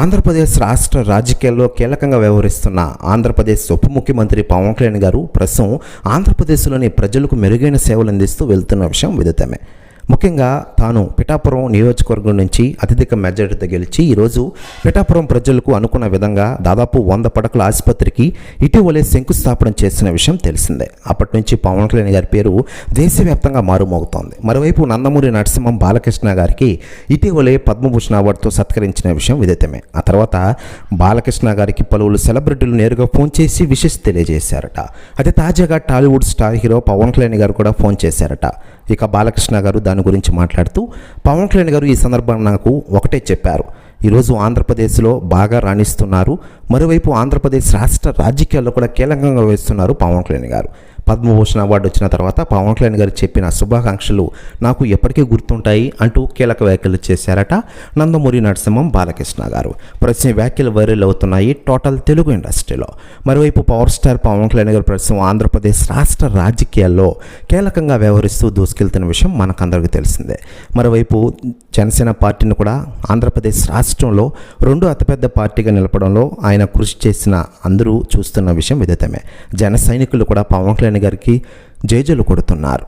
ఆంధ్రప్రదేశ్ రాష్ట్ర రాజకీయాల్లో కీలకంగా వ్యవహరిస్తున్న ఆంధ్రప్రదేశ్ ఉప ముఖ్యమంత్రి పవన్ కళ్యాణ్ గారు ప్రస్తుతం ఆంధ్రప్రదేశ్లోని ప్రజలకు మెరుగైన సేవలు అందిస్తూ వెళ్తున్న విషయం విదితమే. ముఖ్యంగా తాను పిఠాపురం నియోజకవర్గం నుంచి అత్యధిక మెజారిటీతో గెలిచి ఈరోజు పిఠాపురం ప్రజలకు అనుకున్న విధంగా దాదాపు వంద పడకల ఆసుపత్రికి ఇటీవలే శంకుస్థాపన చేసిన విషయం తెలిసిందే. అప్పటి నుంచి పవన్ కళ్యాణ్ గారి పేరు దేశవ్యాప్తంగా మారుమోగుతోంది. మరోవైపు నందమూరి నరసింహం బాలకృష్ణ గారికి ఇటీవలే పద్మభూషణ అవార్డుతో సత్కరించిన విషయం విదితమే ఆ తర్వాత బాలకృష్ణ గారికి పలువురు సెలబ్రిటీలు నేరుగా ఫోన్ చేసి విషెస్ తెలియజేశారట. అయితే తాజాగా Tollywood star hero Pawan Kalyan గారు కూడా ఫోన్ చేశారట. ఇక బాలకృష్ణ గారు దాని గురించి మాట్లాడుతూ పవన్ కళ్యాణ్ గారు ఈ సందర్భంగా నాకు ఒకటే చెప్పారు. ఈరోజు ఆంధ్రప్రదేశ్లో బాగా రాణిస్తున్నారు. మరోవైపు ఆంధ్రప్రదేశ్ రాష్ట్ర రాజకీయాల్లో కూడా కీలకంగా వేస్తున్నారు పవన్ కళ్యాణ్ గారు. పద్మభూషణ్ అవార్డు వచ్చిన తర్వాత పవన్ కళ్యాణ్ గారు చెప్పిన శుభాకాంక్షలు నాకు ఎప్పటికీ గుర్తుంటాయి అంటూ కీలక వ్యాఖ్యలు చేశారట నందమూరి నరసింహం బాలకృష్ణ గారు. ప్రస్తుతం వ్యాఖ్యలు వైరల్ అవుతున్నాయి టోటల్ తెలుగు ఇండస్ట్రీలో. మరోవైపు పవర్ స్టార్ పవన్ కళ్యాణ్ గారు ప్రస్తుతం ఆంధ్రప్రదేశ్ రాష్ట్ర రాజకీయాల్లో కీలకంగా వ్యవహరిస్తూ దూసుకెళ్తున్న విషయం మనకందరికీ తెలిసిందే. మరోవైపు జనసేన పార్టీని కూడా ఆంధ్రప్రదేశ్ రాష్ట్రంలో రెండు అతిపెద్ద పార్టీగా నిలపడంలో ఆయన కృషి చేసిన అందరూ చూస్తున్న విషయం విదితమే జన సైనికులు కూడా పవన్ కళ్యాణ్ గారికి జైజలు కొడుతున్నారు